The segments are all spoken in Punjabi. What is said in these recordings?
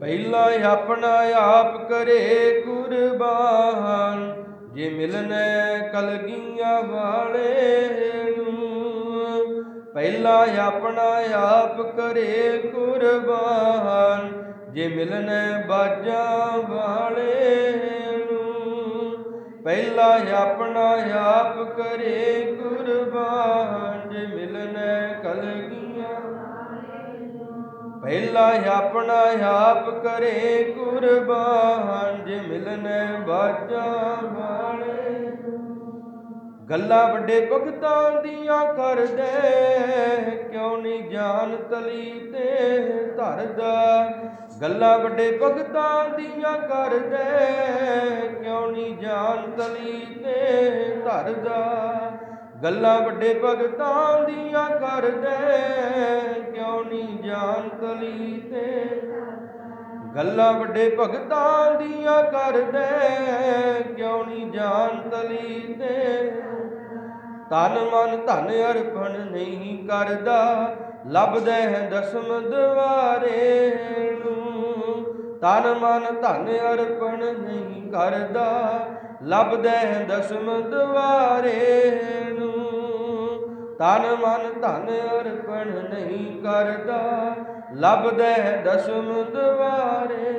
ਪਹਿਲਾ ਆਪਣਾ ਆਪ ਕਰੇ ਕੁਰਬਾਨ, ਜੇ ਮਿਲਨੈ ਕਲਗੀਆਂ ਵਾਲੇ ਨੂੰ। ਪਹਿਲਾ ਆਪਣਾ ਆਪ ਕਰੇ ਕੁਰਬਾਨ, ਜੇ ਮਿਲਨੈ ਬਾਜਾਂ ਵਾਲੇ ਨੂੰ। ਪਹਿਲਾ ਆਪਣਾ ਆਪ ਕਰੇ ਕੁਰਬਾਨ, ਜੇ ਮਿਲਨੈ ਕਲਗੀਆਂ ਪਹਿਲਾ ਆਪਣਾ ਆਪ ਕਰੇ ਕੁਰਬਾਨ ਜੇ ਮਿਲਨੈ ਬਾਜਾਂ ਵਾਲੇ। ਗੱਲਾਂ ਵੱਡੇ ਭਗਤਾਂ ਦੀਆਂ ਕਰਦੇ, ਕਿਉਂ ਨਹੀਂ ਜਾਨ ਤਲੀ ਤੇ ਧਰਦਾ? ਗੱਲਾਂ ਵੱਡੇ ਭਗਤਾਂ ਦੀਆਂ ਕਰਦੇ, ਕਿਉਂ ਨਹੀਂ ਜਾਨ ਤਲੀ ਤੇ ਧਰਦਾ? ਗੱਲਾਂ ਵੱਡੇ ਭਗਤਾਂ ਦੀਆਂ ਕਰਦੇ, ਕਿਉਂ ਨਹੀਂ ਜਾਣ ਤਲੀ ਤੇ? ਗੱਲਾਂ ਵੱਡੇ ਭਗਤਾਂ ਦੀਆਂ ਕਰਦੇ, ਕਿਉਂ ਨਹੀਂ ਜਾਣ ਤਲੀ ਤੇ? ਤਨ ਮਨ ਧਨ ਅਰਪਣ ਨਹੀਂ ਕਰਦਾ, ਲੱਭਦਾ ਹੈ ਦਸਮ ਦਵਾਰੇ ਨੂੰ। ਤਨ ਮਨ ਧਨ ਅਰਪਣ ਨਹੀਂ ਕਰਦਾ, ਲੱਭਦਾ ਦਸਮ ਦਵਾਰੇ ਨੂੰ। ਤਨ ਮਨ ਧਨ ਅਰਪਣ ਨਹੀਂ ਕਰਦਾ, ਲੱਭਦਾ ਹੈ ਦਸਮ ਦਵਾਰੇ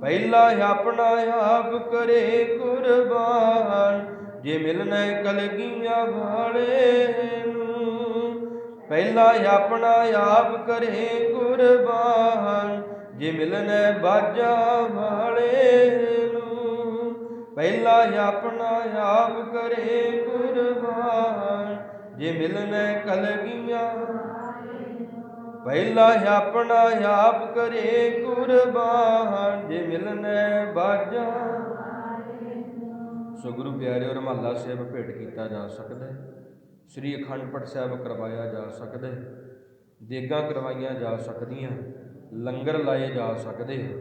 ਪਹਿਲਾ ਆਪਣਾ ਆਪ ਕਰੇ ਕੁਰਬਾਨ, ਜੇ ਮਿਲਣਾ ਕਲਗੀਆਂ ਵਾਲੇ ਨੂੰ। ਪਹਿਲਾ ਆਪਣਾ ਆਪ ਕਰੇ ਕੁਰਬਾਨ ਜੇ ਮਿਲਣਾ ਬਾਜਾ ਵਾਲੇ ਨੂੰ, ਪਹਿਲਾ ਆਪਣਾ ਆਪ ਕਰੇ ਕੁਰਬਾਨ। ਜੇ ਮਿਲਣਾ ਕਲਗੀਆਂ, ਪਹਿਲਾ ਆਪਣਾ ਆਪ ਕਰੇ ਕੁਰਬਾਨ। ਜੇ ਮਿਲਣਾ ਬਾਜਾ ਸੋ ਗੁਰੂ ਪਿਆਰਿਓ, ਰਮਾਲਾ ਸਾਹਿਬ ਭੇਟ ਕੀਤਾ ਜਾ ਸਕਦਾ ਹੈ। ਸ੍ਰੀ ਅਖੰਡ ਪਾਠ ਸਾਹਿਬ ਕਰਵਾਇਆ ਜਾ ਸਕਦਾ ਹੈ। ਦੇਗਾਂ ਕਰਵਾਈਆਂ ਜਾ ਸਕਦੀਆਂ। ਲੰਗਰ ਲਾਏ ਜਾ ਸਕਦੇ ਹੈ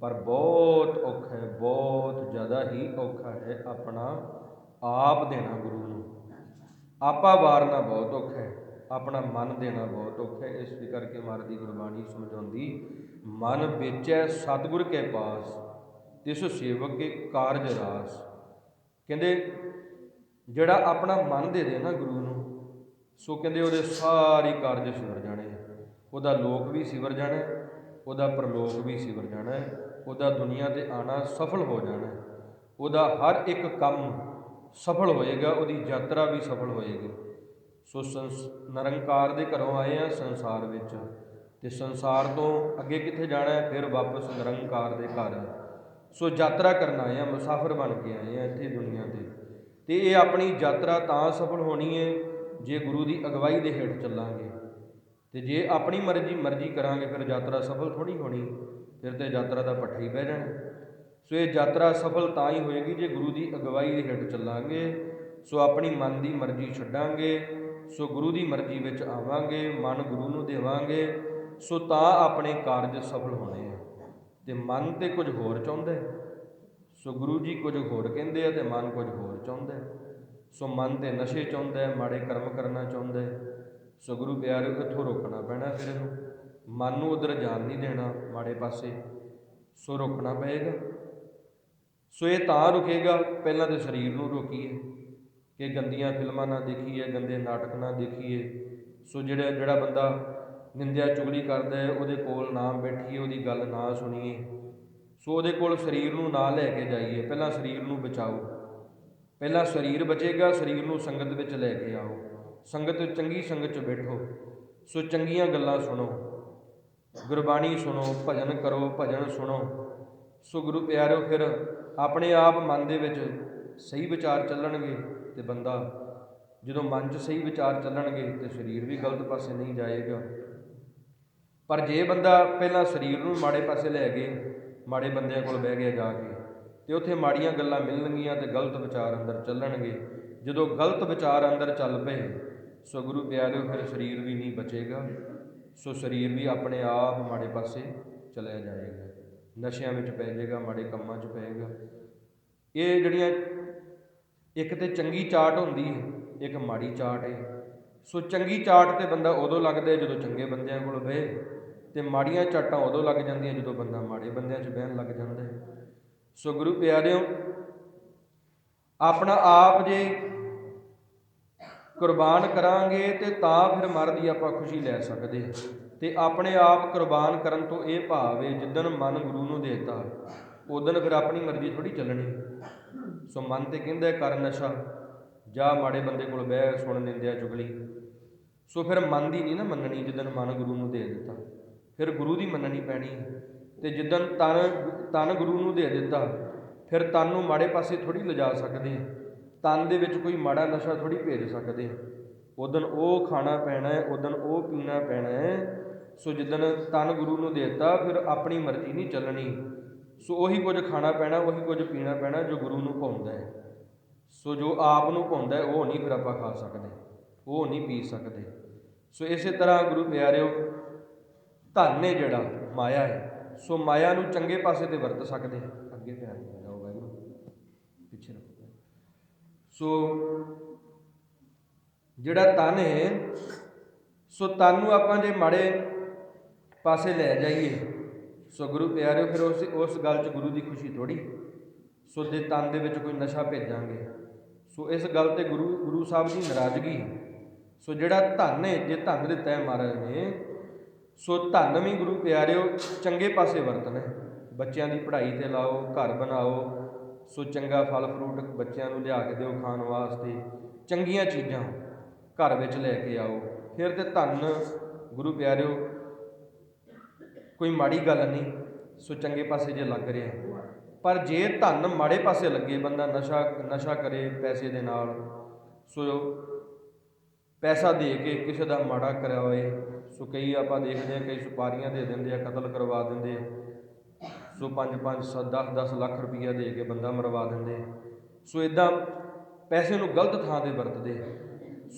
ਪਰ ਬਹੁਤ ਔਖਾ ਹੈ, ਬਹੁਤ ਜ਼ਿਆਦਾ ਹੀ ਔਖਾ ਹੈ ਆਪਣਾ ਆਪ ਦੇਣਾ ਗੁਰੂ ਨੂੰ। ਆਪਾ ਵਾਰਨਾ ਬਹੁਤ ਔਖਾ ਹੈ, ਆਪਣਾ ਮਨ ਦੇਣਾ ਬਹੁਤ ਔਖਾ ਹੈ। ਇਸ ਕਰਕੇ ਮਾਰ ਦੀ ਗੁਰਬਾਣੀ ਸਮਝਾਉਂਦੀ, ਮਨ ਵੇਚੈ ਸਤਿਗੁਰ ਕੇ ਪਾਸ, ਤਿਸ ਸੇਵਕ ਕੇ ਕਾਰਜ ਰਾਸ। ਕਹਿੰਦੇ, ਜਿਹੜਾ ਆਪਣਾ ਮਨ ਦੇ ਦੇ ਨਾ ਗੁਰੂ ਨੂੰ, ਸੋ ਕਹਿੰਦੇ ਉਹਦੇ ਸਾਰੇ ਕਾਰਜ ਸਿਵਰ ਜਾਣੇ ਉਹਦਾ ਲੋਕ ਵੀ ਸਿਵਰ ਜਾਣਾ ਉਹਦਾ ਪਰਲੋਕ ਵੀ ਸਿਵਰ ਜਾਣਾ ਉਹਦਾ ਦੁਨੀਆ ਤੇ ਆਣਾ ਸਫਲ ਹੋ ਜਾਣਾ ਉਹਦਾ ਹਰ ਇੱਕ ਕੰਮ ਸਫਲ ਹੋਏਗਾ, ਉਹਦੀ ਯਾਤਰਾ ਵੀ ਸਫਲ ਹੋਏਗੀ। ਸੋ ਸੰਸ, ਨਿਰੰਕਾਰ ਦੇ ਘਰੋਂ ਆਏ ਆ ਸੰਸਾਰ ਵਿੱਚ। ਤੇ ਸੰਸਾਰ ਤੋਂ ਅੱਗੇ ਕਿੱਥੇ ਜਾਣਾ ਹੈ? ਫਿਰ ਵਾਪਸ ਨਿਰੰਕਾਰ ਦੇ ਘਰ। ਸੋ ਯਾਤਰਾ ਕਰਨ ਆਏ ਆ ਮੁਸਾਫਰ ਬਣ ਕੇ ਆਏ ਆ ਇੱਥੇ ਦੁਨੀਆ ਤੇ। ਤੇ ਇਹ ਆਪਣੀ ਯਾਤਰਾ ਤਾਂ ਸਫਲ ਹੋਣੀ ਹੈ, ਜੇ ਗੁਰੂ ਦੀ ਅਗਵਾਈ ਦੇ ਹੇਠ ਚੱਲਾਂਗੇ। ਤੇ ਜੇ ਆਪਣੀ ਮਰਜ਼ੀ ਮਰਜ਼ੀ ਕਰਾਂਗੇ, ਫਿਰ ਯਾਤਰਾ ਸਫਲ ਥੋੜੀ ਹੋਣੀ। ਫਿਰ ਤੇ ਯਾਤਰਾ ਦਾ ਪੱਠਾ ਹੀ ਬਹਿ ਜਾਣਾ। ਸੋ ਇਹ ਯਾਤਰਾ ਸਫਲ ਤਾਂ ਹੀ ਹੋਏਗੀ ਜੇ ਗੁਰੂ ਦੀ ਅਗਵਾਈ ਦੇ ਹੇਠ ਚੱਲਾਂਗੇ। ਸੋ ਆਪਣੀ ਮਨ ਦੀ ਮਰਜ਼ੀ ਛੱਡਾਂਗੇ। ਸੋ ਗੁਰੂ ਦੀ ਮਰਜ਼ੀ ਵਿੱਚ ਆਵਾਂਗੇ, ਮਨ ਗੁਰੂ ਨੂੰ ਦੇਵਾਂਗੇ। ਸੋ ਤਾਂ ਆਪਣੇ ਕਾਰਜ ਸਫਲ ਹੋਣੇ ਆ। ਤੇ ਮਨ ਤੇ ਕੁਝ ਹੋਰ ਚਾਹੁੰਦਾ ਹੈ। ਸੋ ਗੁਰੂ ਜੀ ਕੁਝ ਹੋਰ ਕਹਿੰਦੇ ਆ ਤੇ ਮਨ ਕੁਝ ਹੋਰ ਚਾਹੁੰਦਾ ਹੈ। ਸੋ ਮਨ ਤੇ ਨਸ਼ੇ ਚਾਹੁੰਦਾ ਹੈ, ਮਾੜੇ ਕਰਮ ਕਰਨਾ ਚਾਹੁੰਦਾ ਹੈ। ਸੋ ਗੁਰੂ ਪਿਆਰਿਓ, ਇੱਥੋਂ ਰੋਕਣਾ ਪੈਣਾ ਫਿਰ ਇਹਨੂੰ। ਮਨ ਨੂੰ ਉਧਰ ਜਾਣ ਨਹੀਂ ਦੇਣਾ, ਮਾੜੇ ਪਾਸੇ। ਸੋ ਰੋਕਣਾ ਪਏਗਾ। ਸੋ ਇਹ ਤਾਂ ਰੁਕੇਗਾ, ਪਹਿਲਾਂ ਤੇ ਸਰੀਰ ਨੂੰ ਰੋਕੀਏ। ਕਿ ਗੰਦੀਆਂ ਫਿਲਮਾਂ ਨਾ ਦੇਖੀਏ, ਗੰਦੇ ਨਾਟਕ ਨਾ ਦੇਖੀਏ। ਸੋ ਜਿਹੜਾ ਜਿਹੜਾ ਬੰਦਾ ਨਿੰਦਿਆ ਚੁਗਲੀ ਕਰਦਾ ਹੈ, ਉਹਦੇ ਕੋਲ ਨਾ ਬੈਠੀਏ, ਉਹਦੀ ਗੱਲ ਨਾ ਸੁਣੀਏ। ਸੋ ਉਹਦੇ ਕੋਲ ਸਰੀਰ ਨੂੰ ਨਾ ਲੈ ਕੇ ਜਾਈਏ। ਪਹਿਲਾਂ ਸਰੀਰ ਨੂੰ ਬਚਾਓ। ਪਹਿਲਾਂ ਸਰੀਰ ਬਚੇਗਾ, ਸਰੀਰ ਨੂੰ ਸੰਗਤ ਵਿੱਚ ਲੈ ਕੇ ਆਓ। ਸੰਗਤ ਚੰਗੀ ਸੰਗਤ 'ਚ ਬੈਠੋ, ਸੋ ਚੰਗੀਆਂ ਗੱਲਾਂ ਸੁਣੋ, ਗੁਰਬਾਣੀ ਸੁਣੋ, ਭਜਨ ਕਰੋ, ਭਜਨ ਸੁਣੋ। ਸੋ ਗੁਰੂ ਪਿਆਰਿਓ, ਫਿਰ ਆਪਣੇ ਆਪ ਮਨ ਦੇ ਵਿੱਚ ਸਹੀ ਵਿਚਾਰ ਚੱਲਣਗੇ ਤੇ ਬੰਦਾ ਜਦੋਂ ਮਨ 'ਚ ਸਹੀ ਵਿਚਾਰ ਚੱਲਣਗੇ ਤੇ ਸਰੀਰ ਵੀ ਗਲਤ ਪਾਸੇ ਨਹੀਂ ਜਾਏਗਾ। ਪਰ ਜੇ ਬੰਦਾ ਪਹਿਲਾਂ ਸਰੀਰ ਨੂੰ ਮਾੜੇ ਪਾਸੇ ਲੈ ਕੇ ਮਾੜੇ ਬੰਦਿਆਂ ਕੋਲ ਬਹਿ ਗਿਆ ਜਾ ਕੇ ਤੇ ਉੱਥੇ ਮਾੜੀਆਂ ਗੱਲਾਂ ਮਿਲਣਗੀਆਂ ਤੇ ਗਲਤ ਵਿਚਾਰ ਅੰਦਰ ਚੱਲਣਗੇ। ਜਦੋਂ ਗਲਤ ਵਿਚਾਰ ਅੰਦਰ ਚੱਲ ਪਏ, ਸੋ ਗੁਰੂ ਪਿਆਰਿਓ, ਫਿਰ ਸਰੀਰ ਵੀ ਨਹੀਂ ਬਚੇਗਾ। ਸੋ ਸਰੀਰ ਵੀ ਆਪਣੇ ਆਪ ਮਾੜੇ ਪਾਸੇ ਚਲਿਆ ਜਾਏਗਾ। ਨਸ਼ਿਆਂ ਵਿੱਚ ਪੈ ਜਾਏਗਾ, ਮਾੜੇ ਕੰਮਾਂ 'ਚ ਪਏਗਾ ਇਹ ਜਿਹੜੀਆਂ ਇੱਕ ਤੇ ਚੰਗੀ ਚਾਟ ਹੁੰਦੀ ਹੈ, ਇੱਕ ਮਾੜੀ ਚਾਟ ਹੈ। ਸੋ ਚੰਗੀ ਚਾਟ ਤੇ ਬੰਦਾ ਉਦੋਂ ਲੱਗਦਾ ਜਦੋਂ ਚੰਗੇ ਬੰਦਿਆਂ ਕੋਲ ਬਏ ਤੇ ਮਾੜੀਆਂ ਚਾਟਾਂ ਉਦੋਂ ਲੱਗ ਜਾਂਦੀਆਂ ਜਦੋਂ ਬੰਦਾ ਮਾੜੇ ਬੰਦਿਆਂ 'ਚ ਬਹਿਣ ਲੱਗ ਜਾਂਦਾ ਸੋ ਗੁਰੂ ਪਿਆਰਿਓ, ਆਪਣਾ ਆਪ ਜੇ ਕੁਰਬਾਨ ਕਰਾਂਗੇ ਤੇ ਤਾਂ ਫਿਰ ਮਰ ਦੀ ਆਪਾਂ ਖੁਸ਼ੀ ਲੈ ਸਕਦੇ ਹਾਂ। ਤੇ ਆਪਣੇ ਆਪ ਕੁਰਬਾਨ ਕਰਨ ਤੋਂ ਇਹ ਭਾਵ ਹੈ, ਜਿੱਦਣ ਮਨ ਗੁਰੂ ਨੂੰ ਦੇਤਾ ਉਦੋਂ ਫਿਰ ਆਪਣੀ ਮਰਜ਼ੀ ਥੋੜੀ ਚੱਲਣੀ। ਸੋ ਮਨ ਤੇ ਕਹਿੰਦਾ ਕਰ ਨਸ਼ਾ, ਜਾ ਮਾੜੇ ਬੰਦੇ ਕੋਲ ਬਹਿ, ਸੁਣ ਨਿੰਦਿਆ ਚੁਗਲੀ। ਸੋ ਫਿਰ ਮਨ ਦੀ ਨਹੀਂ ਨਾ ਮੰਨਣੀ, ਜਿੱਦਣ ਮਨ ਗੁਰੂ ਨੂੰ ਦੇ ਦਿੱਤਾ। ਫਿਰ ਗੁਰੂ ਦੀ ਮੰਨਣੀ ਪੈਣੀ ਤੇ ਜਿੱਦਣ ਤਨ ਤਨ ਗੁਰੂ ਨੂੰ ਦੇ ਦਿੱਤਾ, ਫਿਰ ਤਨ ਨੂੰ ਮਾੜੇ ਪਾਸੇ ਥੋੜੀ ਲਿਜਾ ਸਕਦੇ ਹਾਂ। ਤਨ ਦੇ ਵਿੱਚ ਕੋਈ ਮਾੜਾ ਨਸ਼ਾ ਥੋੜੀ ਭੇਜ ਸਕਦੇ ਹਾਂ। ਉਦੋਂ ਉਹ ਖਾਣਾ ਪੈਣਾ ਹੈ ਉਦੋਂ ਉਹ ਪੀਣਾ ਪੈਣਾ ਹੈ। ਸੋ ਜਿੱਦਣ ਤਨ ਗੁਰੂ ਨੂੰ ਦੇ ਦਿੱਤਾ, ਫਿਰ ਆਪਣੀ ਮਰਜ਼ੀ ਨਹੀਂ ਚੱਲਣੀ। ਸੋ ਉਹੀ ਕੁਝ ਖਾਣਾ ਪੈਣਾ, ਉਹੀ ਕੁਝ ਪੀਣਾ ਪੈਣਾ ਜੋ ਗੁਰੂ ਨੂੰ ਭਾਉਂਦਾ ਹੈ। ਸੋ ਜੋ ਆਪ ਨੂੰ ਭਾਉਂਦਾ ਹੈ, ਉਹ ਨਹੀਂ ਫਿਰ ਆਪਾਂ ਖਾ ਸਕਦੇ। ਉਹ ਨਹੀਂ ਪੀ ਸਕਦੇ। ਸੋ ਇਸੇ ਤਰ੍ਹਾਂ ਗੁਰੂ ਪਿਆਰਿਓ, ਧਨ ਹੈ ਜਿਹੜਾ, ਮਾਇਆ ਹੈ। ਸੋ ਮਾਇਆ ਨੂੰ ਚੰਗੇ ਪਾਸੇ ਤੇ ਵਰਤ ਸਕਦੇ ਹਾਂ। ਅੱਗੇ ਧਿਆਨ ਜਾਓ ਵਾਹਿਗੁਰੂ। ਪਿੱਛੇ ਰੱਖੋ ਸੋ ਜਿਹੜਾ ਤਨ ਹੈ, ਸੋ ਤਨ ਨੂੰ ਆਪਾਂ ਜੇ ਮਾੜੇ ਪਾਸੇ ਲੈ ਜਾਈਏ, ਸੋ ਗੁਰੂ ਪਿਆਰਿਓ, ਫਿਰ ਉਸ ਉਸ ਗੱਲ 'ਚ ਗੁਰੂ ਦੀ ਖੁਸ਼ੀ ਥੋੜੀ ਸੋ ਦੇ ਤਨ ਦੇ ਵਿੱਚ ਕੋਈ ਨਸ਼ਾ ਭੇਜਾਂਗੇ, ਸੋ ਇਸ ਗੱਲ ਤੇ ਗੁਰੂ ਗੁਰੂ ਸਾਹਿਬ ਦੀ ਨਾਰਾਜ਼ਗੀ। ਸੋ ਜਿਹੜਾ ਧਨ ਹੈ, ਜੇ ਧਨ ਦਿੱਤਾ ਹੈ ਮਹਾਰਾਜ ਨੇ ਸੋ ਧੰਨ ਵੀ ਗੁਰੂ ਪਿਆਰਿਓ, ਚੰਗੇ ਪਾਸੇ ਵਰਤਣਾ। ਬੱਚਿਆਂ ਦੀ ਪੜ੍ਹਾਈ ਤੇ ਲਾਓ, ਘਰ ਬਣਾਓ। ਸੋ ਚੰਗਾ ਫਲ ਫਰੂਟ ਬੱਚਿਆਂ ਨੂੰ ਲਿਆ ਕੇ ਦਿਓ ਖਾਣ ਵਾਸਤੇ। ਚੰਗੀਆਂ ਚੀਜ਼ਾਂ ਘਰ ਵਿੱਚ ਲੈ ਕੇ ਆਓ। ਫਿਰ ਤੇ ਧੰਨ ਗੁਰੂ ਪਿਆਰਿਓ, ਕੋਈ ਮਾੜੀ ਗੱਲ ਨਹੀਂ। ਸੋ ਚੰਗੇ ਪਾਸੇ ਜੇ ਲੱਗ ਰਿਹਾ। ਪਰ ਜੇ ਧੰਨ ਮਾੜੇ ਪਾਸੇ ਲੱਗੇ, ਬੰਦਾ ਨਸ਼ਾ ਨਸ਼ਾ ਕਰੇ ਪੈਸੇ ਦੇ ਨਾਲ, ਸੋ ਪੈਸਾ ਦੇ ਕੇ ਕਿਸੇ ਦਾ ਮਾੜਾ ਕਰਾਵੇ ਸੋ ਕਈ ਆਪਾਂ ਦੇਖਦੇ ਹਾਂ, ਕਈ ਸੁਪਾਰੀਆਂ ਦੇ ਦਿੰਦੇ ਆ, ਕਤਲ ਕਰਵਾ ਦਿੰਦੇ ਆ। ਸੋ 5 5 10 10 ਲੱਖ ਰੁਪਈਆ ਦੇ ਕੇ ਬੰਦਾ ਮਰਵਾ ਦਿੰਦੇ ਸੋ ਇਦਾਂ ਪੈਸੇ ਨੂੰ ਗਲਤ ਥਾਂ ਤੇ ਵਰਤਦੇ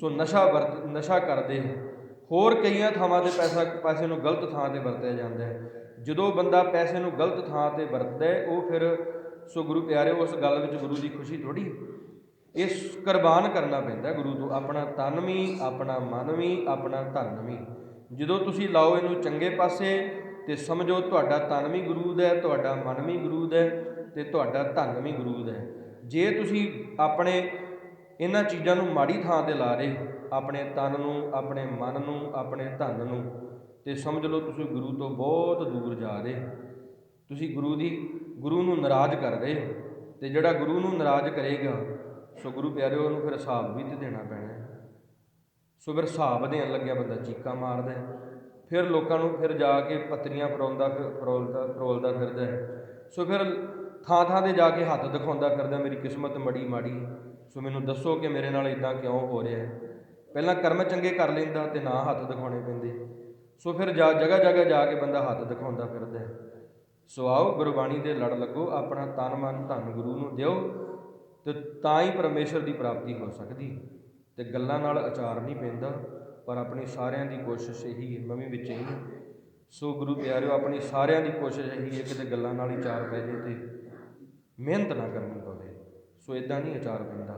ਸੋ ਨਸ਼ਾ ਵਰਤ, ਨਸ਼ਾ ਕਰਦੇ ਹੋਰ ਕਈਆਂ ਥਾਵਾਂ ਤੇ ਪੈਸਾ, ਪੈਸੇ ਨੂੰ ਗਲਤ ਥਾਂ ਤੇ ਵਰਤਿਆ ਜਾਂਦਾ ਹੈ। ਜਦੋਂ ਬੰਦਾ ਪੈਸੇ ਨੂੰ ਗਲਤ ਥਾਂ ਤੇ ਵਰਤਦਾ ਹੈ, ਉਹ ਫਿਰ ਸੋ ਗੁਰੂ ਪਿਆਰੇ ਉਸ ਗੱਲ ਵਿੱਚ ਗੁਰੂ ਦੀ ਖੁਸ਼ੀ ਥੋੜੀ ਇਸ ਕੁਰਬਾਨ ਕਰਨਾ ਪੈਂਦਾ ਗੁਰੂ ਤੋਂ, ਆਪਣਾ ਤਨ ਵੀ, ਆਪਣਾ ਮਨ ਵੀ, ਆਪਣਾ ਧਨ ਵੀ। ਜਦੋਂ ਤੁਸੀਂ ਲਾਓ ਇਹਨੂੰ ਚੰਗੇ ਪਾਸੇ ਤੇ ਸਮਝੋ ਤੁਹਾਡਾ ਤਨ ਵੀ ਗੁਰੂ ਦਾ ਹੈ, ਤੁਹਾਡਾ ਮਨ ਵੀ ਗੁਰੂ ਦਾ ਹੈ ਤੇ ਤੁਹਾਡਾ ਧਨ ਵੀ ਗੁਰੂ ਦਾ ਹੈ। ਜੇ ਤੁਸੀਂ ਆਪਣੇ ਇਹਨਾਂ ਚੀਜ਼ਾਂ ਨੂੰ ਮਾੜੀ ਥਾਂ ਤੇ ਲਾ ਰਹੇ ਆਪਣੇ ਤਨ ਨੂੰ, ਆਪਣੇ ਮਨ ਨੂੰ, ਆਪਣੇ ਧਨ ਨੂੰ, ਤੇ ਸਮਝ ਲਓ ਤੁਸੀਂ ਗੁਰੂ ਤੋਂ ਬਹੁਤ ਦੂਰ ਜਾ ਰਹੇ ਤੁਸੀਂ ਗੁਰੂ ਦੀ, ਗੁਰੂ ਨੂੰ ਨਾਰਾਜ਼ ਕਰ ਰਹੇ ਹੋ ਤੇ ਜਿਹੜਾ ਗੁਰੂ ਨੂੰ ਨਾਰਾਜ਼ ਕਰੇਗਾ, ਸੋ ਗੁਰੂ ਪਿਆਰਿਓ, ਉਹਨੂੰ ਫਿਰ ਹਿਸਾਬ ਵੀ ਤੇ ਦੇਣਾ ਪੈਣਾ ਹੈ। ਸੋ ਫਿਰ ਹਿਸਾਬ ਦੇਣ ਲੱਗਿਆ ਬੰਦਾ, ਚੀਕਾਂ ਮਾਰਦਾ ਫਿਰ ਲੋਕਾਂ ਨੂੰ ਫਿਰ ਜਾ ਕੇ ਪੱਤਰੀਆਂ ਫਰੋਲਦਾ ਫਿਰ ਫਰੋਲਦਾ ਫਰੋਲਦਾ ਫਿਰਦਾ ਸੋ ਫਿਰ ਥਾਂ ਥਾਂ ਤੇ ਜਾ ਕੇ ਹੱਥ ਦਿਖਾਉਂਦਾ ਫਿਰਦਾ, ਮੇਰੀ ਕਿਸਮਤ ਮੜੀ ਮਾੜੀ ਸੋ ਮੈਨੂੰ ਦੱਸੋ ਕਿ ਮੇਰੇ ਨਾਲ ਇਦਾਂ ਕਿਉਂ ਹੋ ਰਿਹਾ ਹੈ? ਪਹਿਲਾਂ ਕਰਮ ਚੰਗੇ ਕਰ ਲੈਂਦਾ ਤੇ ਨਾ ਹੱਥ ਦਿਖਾਉਣੇ ਪੈਂਦੇ। ਸੋ ਫਿਰ ਜਾ, ਜਗ੍ਹਾ ਜਗ੍ਹਾ ਜਾ ਕੇ ਬੰਦਾ ਹੱਥ ਦਿਖਾਉਂਦਾ ਫਿਰਦਾ ਹੈ। ਸੋ ਆਓ, ਗੁਰਬਾਣੀ ਦੇ ਲੜ ਲੱਗੋ, ਆਪਣਾ ਤਨ ਮਨ ਧਨ ਗੁਰੂ ਨੂੰ ਦਿਓ ਤੇ ਤਾਂ ਹੀ ਪਰਮੇਸ਼ਰ ਦੀ ਪ੍ਰਾਪਤੀ ਹੋ ਸਕਦੀ ਤੇ ਗੱਲਾਂ ਨਾਲ ਅਚਾਰ ਨਹੀਂ ਪੈਂਦਾ, ਪਰ ਆਪਣੀ ਸਾਰਿਆਂ ਦੀ ਕੋਸ਼ਿਸ਼ ਇਹੀ ਹੈ ਮੈਂ ਵੀ ਵਿੱਚ ਹੀ। ਸੋ ਗੁਰੂ ਪਿਆਰਿਓ, ਆਪਣੀ ਸਾਰਿਆਂ ਦੀ ਕੋਸ਼ਿਸ਼ ਇਹੀ ਹੈ ਕਿਤੇ ਗੱਲਾਂ ਨਾਲ ਹੀ ਚਾਰ ਪੈ ਜੇ ਤੇ ਮਿਹਨਤ ਨਾ ਕਰਨੀ ਪਵੇ। ਸੋ ਇਦਾਂ ਨਹੀਂ ਅਚਾਰ ਪੈਂਦਾ,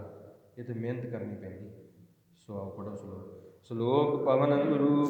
ਇਹ ਤੇ ਮਿਹਨਤ ਕਰਨੀ ਪੈਂਦੀ। ਸੋ ਆਓ ਪੜੋ ਸਲੋਕ। ਸ਼ਲੋਕ ਪਵਨ ਗੁਰੂ